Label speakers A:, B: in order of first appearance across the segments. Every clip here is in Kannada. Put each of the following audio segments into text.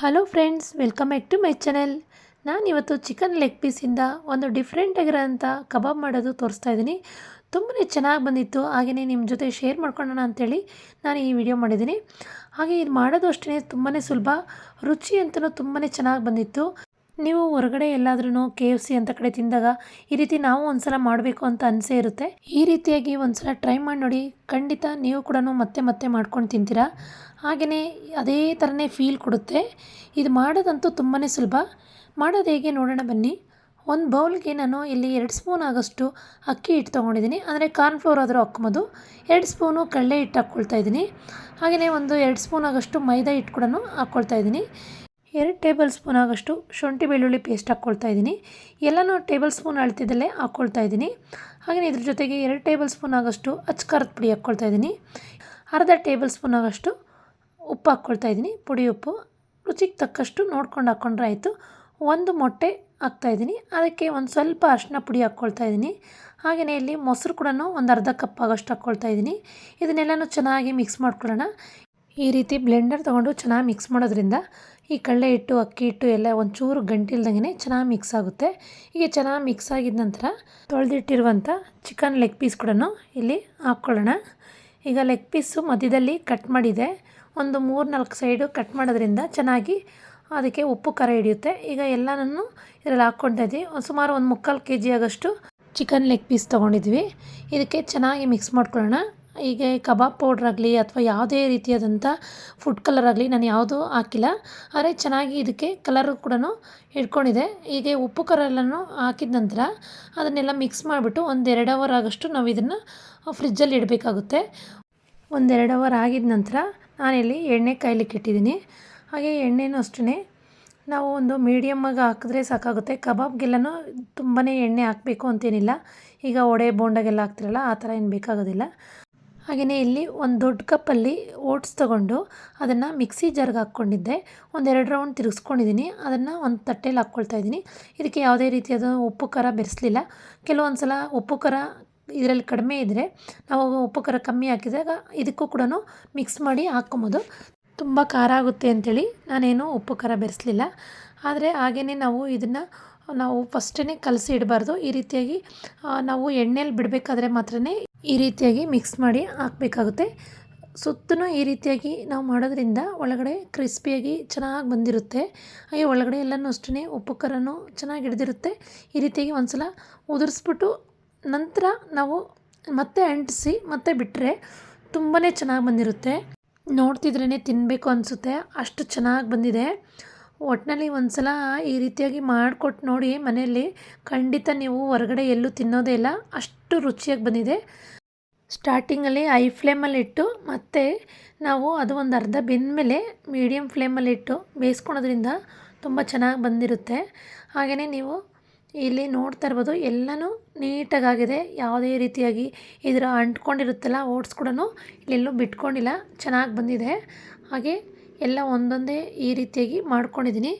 A: Hello friends welcome back to my channel ನಾನು ಇವತ್ತು ಚಿಕನ್ ಲೆಗ್ ಪೀಸಿಂದ ಒಂದು ಡಿಫ್ರೆಂಟ್ ಆಗಿರೋಂಥ ಕಬಾಬ್ ಮಾಡೋದು ತೋರಿಸ್ತಾ ಇದ್ದೀನಿ. ತುಂಬಾ ಚೆನ್ನಾಗಿ ಬಂದಿತ್ತು. ಹಾಗೆಯೇ ನಿಮ್ಮ ಜೊತೆ ಶೇರ್ ಮಾಡ್ಕೊಳ್ಳೋಣ ಅಂಥೇಳಿ ನಾನು ಈ ವಿಡಿಯೋ ಮಾಡಿದ್ದೀನಿ. ಹಾಗೆ ಇದು ಮಾಡೋದು ಅಷ್ಟೇ ತುಂಬಾ ಸುಲಭ, ರುಚಿ ಅಂತಲೂ ತುಂಬಾ ಚೆನ್ನಾಗಿ ಬಂದಿತ್ತು. ನೀವು ಹೊರಗಡೆ ಎಲ್ಲಾದ್ರೂ ಕೆ ಎಫ್ ಸಿ ಅಂತ ಕಡೆ ತಿಂದಾಗ ಈ ರೀತಿ ನಾವು ಒಂದ್ಸಲ ಮಾಡಬೇಕು ಅಂತ ಅನಿಸೇ ಇರುತ್ತೆ. ಈ ರೀತಿಯಾಗಿ ಒಂದ್ಸಲ ಟ್ರೈ ಮಾಡಿ ನೋಡಿ, ಖಂಡಿತ ನೀವು ಕೂಡ ಮತ್ತೆ ಮತ್ತೆ ಮಾಡ್ಕೊಂಡು ತಿಂತೀರಾ? ಹಾಗೆಯೇ ಅದೇ ಥರನೇ ಫೀಲ್ ಕೊಡುತ್ತೆ. ಇದು ಮಾಡೋದಂತೂ ತುಂಬಾ ಸುಲಭ. ಮಾಡೋದು ಹೇಗೆ ನೋಡೋಣ ಬನ್ನಿ. ಒಂದು ಬೌಲ್ಗೆ ನಾನು ಇಲ್ಲಿ ಎರಡು ಸ್ಪೂನ್ ಆಗೋಷ್ಟು ಅಕ್ಕಿ ಹಿಟ್ಟು ತೊಗೊಂಡಿದ್ದೀನಿ. ಅಂದರೆ ಕಾರ್ನ್ಫ್ಲೋರ್ ಆದರೂ ಹಾಕ್ಬೋದು ಎರಡು ಸ್ಪೂನು ಕಡಲೆ ಹಿಟ್ಟು ಹಾಕ್ಕೊಳ್ತಾ ಇದ್ದೀನಿ. ಹಾಗೆಯೇ ಒಂದು ಎರಡು ಸ್ಪೂನ್ ಆಗೋಷ್ಟು ಮೈದಾ ಹಿಟ್ಟು ಕೂಡ ಹಾಕ್ಕೊಳ್ತಾ ಇದ್ದೀನಿ. ಎರಡು ಟೇಬಲ್ ಸ್ಪೂನ್ ಆಗೋಷ್ಟು ಶುಂಠಿ ಬೆಳ್ಳುಳ್ಳಿ ಪೇಸ್ಟ್ ಹಾಕ್ಕೊಳ್ತಾ ಇದ್ದೀನಿ. ಎಲ್ಲನೂ ಟೇಬಲ್ ಸ್ಪೂನ್ ಅಳ್ತಿದ್ದಲ್ಲೇ ಹಾಕ್ಕೊಳ್ತಾ ಇದ್ದೀನಿ. ಹಾಗೆಯೇ ಇದ್ರ ಜೊತೆಗೆ ಎರಡು ಟೇಬಲ್ ಸ್ಪೂನ್ ಆಗೋಷ್ಟು ಅಚ್ಕಾರದ ಪುಡಿ ಹಾಕ್ಕೊಳ್ತಾ ಇದ್ದೀನಿ. ಅರ್ಧ ಟೇಬಲ್ ಸ್ಪೂನ್ ಆಗೋಷ್ಟು ಉಪ್ಪು ಹಾಕ್ಕೊಳ್ತಾ ಇದ್ದೀನಿ. ಪುಡಿ ಉಪ್ಪು. ರುಚಿಗೆ ತಕ್ಕಷ್ಟು ನೋಡ್ಕೊಂಡು ಹಾಕ್ಕೊಂಡ್ರೆ ಆಯಿತು. ಒಂದು ಮೊಟ್ಟೆ ಹಾಕ್ತಾಯಿದ್ದೀನಿ ಅದಕ್ಕೆ ಒಂದು ಸ್ವಲ್ಪ ಅರಿಶಿನ ಪುಡಿ ಹಾಕ್ಕೊಳ್ತಾ ಇದ್ದೀನಿ. ಹಾಗೆಯೇ ಇಲ್ಲಿ ಮೊಸರು ಕೂಡ ಒಂದು ಅರ್ಧ ಕಪ್ ಆಗೋಷ್ಟು ಹಾಕ್ಕೊಳ್ತಾ ಇದ್ದೀನಿ. ಇದನ್ನೆಲ್ಲನೂ ಚೆನ್ನಾಗಿ ಮಿಕ್ಸ್ ಮಾಡ್ಕೊಳ್ಳೋಣ. ಈ ರೀತಿ ಬ್ಲೆಂಡರ್ ತೊಗೊಂಡು ಚೆನ್ನಾಗಿ ಮಿಕ್ಸ್ ಮಾಡೋದ್ರಿಂದ ಈ ಕಡಲೆ ಹಿಟ್ಟು, ಅಕ್ಕಿ ಹಿಟ್ಟು ಎಲ್ಲ ಒಂಚೂರು ಗಂಟಿಲ್ದಂಗೆ ಚೆನ್ನಾಗಿ ಮಿಕ್ಸ್ ಆಗುತ್ತೆ. ಹೀಗೆ ಚೆನ್ನಾಗಿ ಮಿಕ್ಸ್ ಆಗಿದ ನಂತರ ತೊಳೆದಿಟ್ಟಿರುವಂಥ ಚಿಕನ್ ಲೆಗ್ ಪೀಸ್ ಕೂಡ ಇಲ್ಲಿ ಹಾಕ್ಕೊಳ್ಳೋಣ. ಈಗ ಲೆಗ್ ಪೀಸು ಮಧ್ಯದಲ್ಲಿ ಕಟ್ ಮಾಡಿದೆ. ಒಂದು ಮೂರು ನಾಲ್ಕು ಸೈಡು ಕಟ್ ಮಾಡೋದ್ರಿಂದ ಚೆನ್ನಾಗಿ ಅದಕ್ಕೆ ಉಪ್ಪು, ಖಾರ ಹಿಡಿಯುತ್ತೆ. ಈಗ ಎಲ್ಲನೂ ಇದರಲ್ಲಿ ಹಾಕ್ಕೊಳ್ತಾ ಇದ್ವಿ ಸುಮಾರು ಒಂದು ಮುಕ್ಕಾಲು ಕೆ ಜಿ ಆಗೋಷ್ಟು ಚಿಕನ್ ಲೆಗ್ ಪೀಸ್ ತೊಗೊಂಡಿದ್ವಿ. ಇದಕ್ಕೆ ಚೆನ್ನಾಗಿ ಮಿಕ್ಸ್ ಮಾಡ್ಕೊಳ್ಳೋಣ. ಹೀಗೆ ಕಬಾಬ್ ಪೌಡ್ರ್ ಆಗಲಿ ಅಥವಾ ಯಾವುದೇ ರೀತಿಯಾದಂಥ ಫುಡ್ ಕಲರ್ ಆಗಲಿ ನಾನು ಯಾವುದೂ ಹಾಕಿಲ್ಲ. ಆದರೆ ಚೆನ್ನಾಗಿ ಇದಕ್ಕೆ ಕಲರು ಕೂಡ ಹಿಡ್ಕೊಂಡಿದೆ. ಹೀಗೆ ಉಪ್ಪು ಖಾರ ಎಲ್ಲನೂ ಹಾಕಿದ ನಂತರ ಅದನ್ನೆಲ್ಲ ಮಿಕ್ಸ್ ಮಾಡಿಬಿಟ್ಟು ಒಂದು ಎರಡು ಅವರ್ ಆಗೋಷ್ಟು ನಾವು ಇದನ್ನು ಫ್ರಿಜ್ಜಲ್ಲಿ ಇಡಬೇಕಾಗುತ್ತೆ. ಒಂದೆರಡು ಅವರ್ ಆಗಿದ ನಂತರ ನಾನಿಲ್ಲಿ ಎಣ್ಣೆ ಕಾಯ್ಲಿಕ್ಕೆ ಇಟ್ಟಿದ್ದೀನಿ. ಹಾಗೆ ಎಣ್ಣೆನೂ ಅಷ್ಟೇ ನಾವು ಒಂದು ಮೀಡಿಯಮ್ಮಾಗಿ ಹಾಕಿದ್ರೆ ಸಾಕಾಗುತ್ತೆ. ಕಬಾಬ್ಗೆಲ್ಲನೂ ತುಂಬಾ ಎಣ್ಣೆ ಹಾಕಬೇಕು ಅಂತೇನಿಲ್ಲ. ಈಗ ಒಡೆ ಬೋಂಡಾಗೆಲ್ಲ ಹಾಕ್ತಿರಲ್ಲ, ಆ ಥರ ಏನು ಬೇಕಾಗೋದಿಲ್ಲ. ಹಾಗೆಯೇ ಇಲ್ಲಿ ಒಂದು ದೊಡ್ಡ ಕಪ್ಪಲ್ಲಿ ಓಟ್ಸ್ ತೊಗೊಂಡು ಅದನ್ನು ಮಿಕ್ಸಿ ಜಾರ್ಗೆ ಹಾಕ್ಕೊಂಡಿದ್ದೆ. ಒಂದೆರಡು ರೌಂಡ್ ತಿರುಗಿಸ್ಕೊಂಡಿದ್ದೀನಿ ಅದನ್ನು ಒಂದು ತಟ್ಟೆಯಲ್ಲಿ ಹಾಕ್ಕೊಳ್ತಾ ಇದ್ದೀನಿ ಇದಕ್ಕೆ ಯಾವುದೇ ರೀತಿಯಾದ ಉಪ್ಪು, ಖಾರ ಬೆರೆಸಲಿಲ್ಲ. ಕೆಲವೊಂದು ಸಲ ಉಪ್ಪು, ಖಾರ ಇದರಲ್ಲಿ ಕಡಿಮೆ ಇದ್ದರೆ ನಾವು ಉಪ್ಪು, ಖಾರ ಕಮ್ಮಿ ಹಾಕಿದಾಗ ಇದಕ್ಕೂ ಕೂಡ ಮಿಕ್ಸ್ ಮಾಡಿ ಹಾಕ್ಕೊಬೋದು. ತುಂಬ ಖಾರ ಆಗುತ್ತೆ ಅಂಥೇಳಿ ನಾನೇನು ಉಪ್ಪು, ಖಾರ ಬೆರೆಸಲಿಲ್ಲ. ಆದರೆ ಹಾಗೆಯೇ ನಾವು ಇದನ್ನು ನಾವು ಫಸ್ಟೇ ಕಲಸಿ ಇಡಬಾರ್ದು. ಈ ರೀತಿಯಾಗಿ ನಾವು ಎಣ್ಣೆಲಿ ಬಿಡಬೇಕಾದ್ರೆ ಮಾತ್ರ ಈ ರೀತಿಯಾಗಿ ಮಿಕ್ಸ್ ಮಾಡಿ ಹಾಕಬೇಕಾಗುತ್ತೆ. ಸುತ್ತಲೂ ಈ ರೀತಿಯಾಗಿ ನಾವು ಮಾಡೋದ್ರಿಂದ ಒಳಗಡೆ ಕ್ರಿಸ್ಪಿಯಾಗಿ ಚೆನ್ನಾಗಿ ಬಂದಿರುತ್ತೆ. ಹಾಗೆ ಒಳಗಡೆ ಎಲ್ಲನೂ ಅಷ್ಟೇ ಉಪ್ಪು, ಖಾರನೂ ಚೆನ್ನಾಗಿ ಹಿಡಿದಿರುತ್ತೆ. ಈ ರೀತಿಯಾಗಿ ಒಂದು ಸಲ ಉದುರಿಸ್ಬಿಟ್ಟು ನಂತರ ನಾವು ಮತ್ತೆ ಅಂಟಿಸಿ, ಮತ್ತೆ ಬಿಟ್ಟರೆ ತುಂಬಾ ಚೆನ್ನಾಗಿ ಬಂದಿರುತ್ತೆ. ನೋಡ್ತಿದ್ರೇ ತಿನ್ನಬೇಕು ಅನಿಸುತ್ತೆ. ಅಷ್ಟು ಚೆನ್ನಾಗಿ ಬಂದಿದೆ. ಒಟ್ಟಿನಲ್ಲಿ ಒಂದು ಸಲ ಈ ರೀತಿಯಾಗಿ ಮಾಡಿಕೊಟ್ಟು ನೋಡಿ ಮನೆಯಲ್ಲಿ ಖಂಡಿತ ನೀವು ಹೊರಗಡೆ ಎಲ್ಲೂ ತಿನ್ನೋದೇ ಇಲ್ಲ. ಅಷ್ಟು ರುಚಿಯಾಗಿ ಬಂದಿದೆ. ಸ್ಟಾರ್ಟಿಂಗಲ್ಲಿ ಐ ಫ್ಲೇಮಲ್ಲಿಟ್ಟು ಮತ್ತು ನಾವು ಅದು ಒಂದು ಅರ್ಧ ಬೆಂದಮೇಲೆ ಮೀಡಿಯಮ್ ಫ್ಲೇಮಲ್ಲಿಟ್ಟು ಬೇಯಿಸ್ಕೊಳೋದ್ರಿಂದ ತುಂಬ ಚೆನ್ನಾಗಿ ಬಂದಿರುತ್ತೆ. ಹಾಗೆಯೇ ನೀವು ಇಲ್ಲಿ ನೋಡ್ತಾ ಇರ್ಬೋದು, ಎಲ್ಲನೂ ನೀಟಾಗಾಗಿದೆ. ಯಾವುದೇ ರೀತಿಯಾಗಿ ಇದರ ಅಂಟ್ಕೊಂಡಿರುತ್ತಲ್ಲ, ಓಟ್ಸ್ ಕೂಡ ಇಲ್ಲೆಲ್ಲೂ ಬಿಟ್ಕೊಂಡಿಲ್ಲ, ಚೆನ್ನಾಗಿ ಬಂದಿದೆ. ಹಾಗೆ ಎಲ್ಲ ಒಂದೊಂದೇ ಈ ರೀತಿಯಾಗಿ ಮಾಡ್ಕೊಂಡಿದ್ದೀನಿ.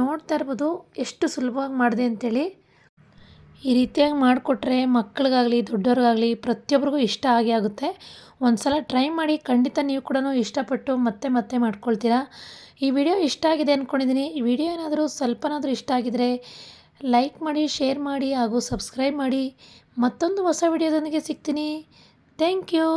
A: ನೋಡ್ತಾ ಇರ್ಬೋದು ಎಷ್ಟು ಸುಲಭವಾಗಿ ಮಾಡಿದೆ ಅಂಥೇಳಿ ಈ ರೀತಿಯಾಗಿ ಮಾಡಿಕೊಟ್ರೆ ಮಕ್ಕಳಿಗಾಗಲಿ, ದೊಡ್ಡವ್ರಿಗಾಗಲಿ ಪ್ರತಿಯೊಬ್ಬರಿಗೂ ಇಷ್ಟ ಆಗಿ ಆಗುತ್ತೆ. ಒಂದು ಸಲ ಟ್ರೈ ಮಾಡಿ ಖಂಡಿತ ನೀವು ಕೂಡ ಇಷ್ಟಪಟ್ಟು ಮತ್ತೆ ಮತ್ತೆ ಮಾಡ್ಕೊಳ್ತೀರಾ. ಈ ವಿಡಿಯೋ ಇಷ್ಟ ಆಗಿದೆ ಅಂದ್ಕೊಂಡಿದ್ದೀನಿ ಈ ವಿಡಿಯೋ ಏನಾದರೂ ಸ್ವಲ್ಪನಾದರೂ ಇಷ್ಟ ಆಗಿದರೆ ಲೈಕ್ ಮಾಡಿ, ಶೇರ್ ಮಾಡಿ ಹಾಗೂ ಸಬ್ಸ್ಕ್ರೈಬ್ ಮಾಡಿ. ಮತ್ತೊಂದು ಹೊಸ ವಿಡಿಯೋದೊಂದಿಗೆ ಸಿಗ್ತೀನಿ. Thank you.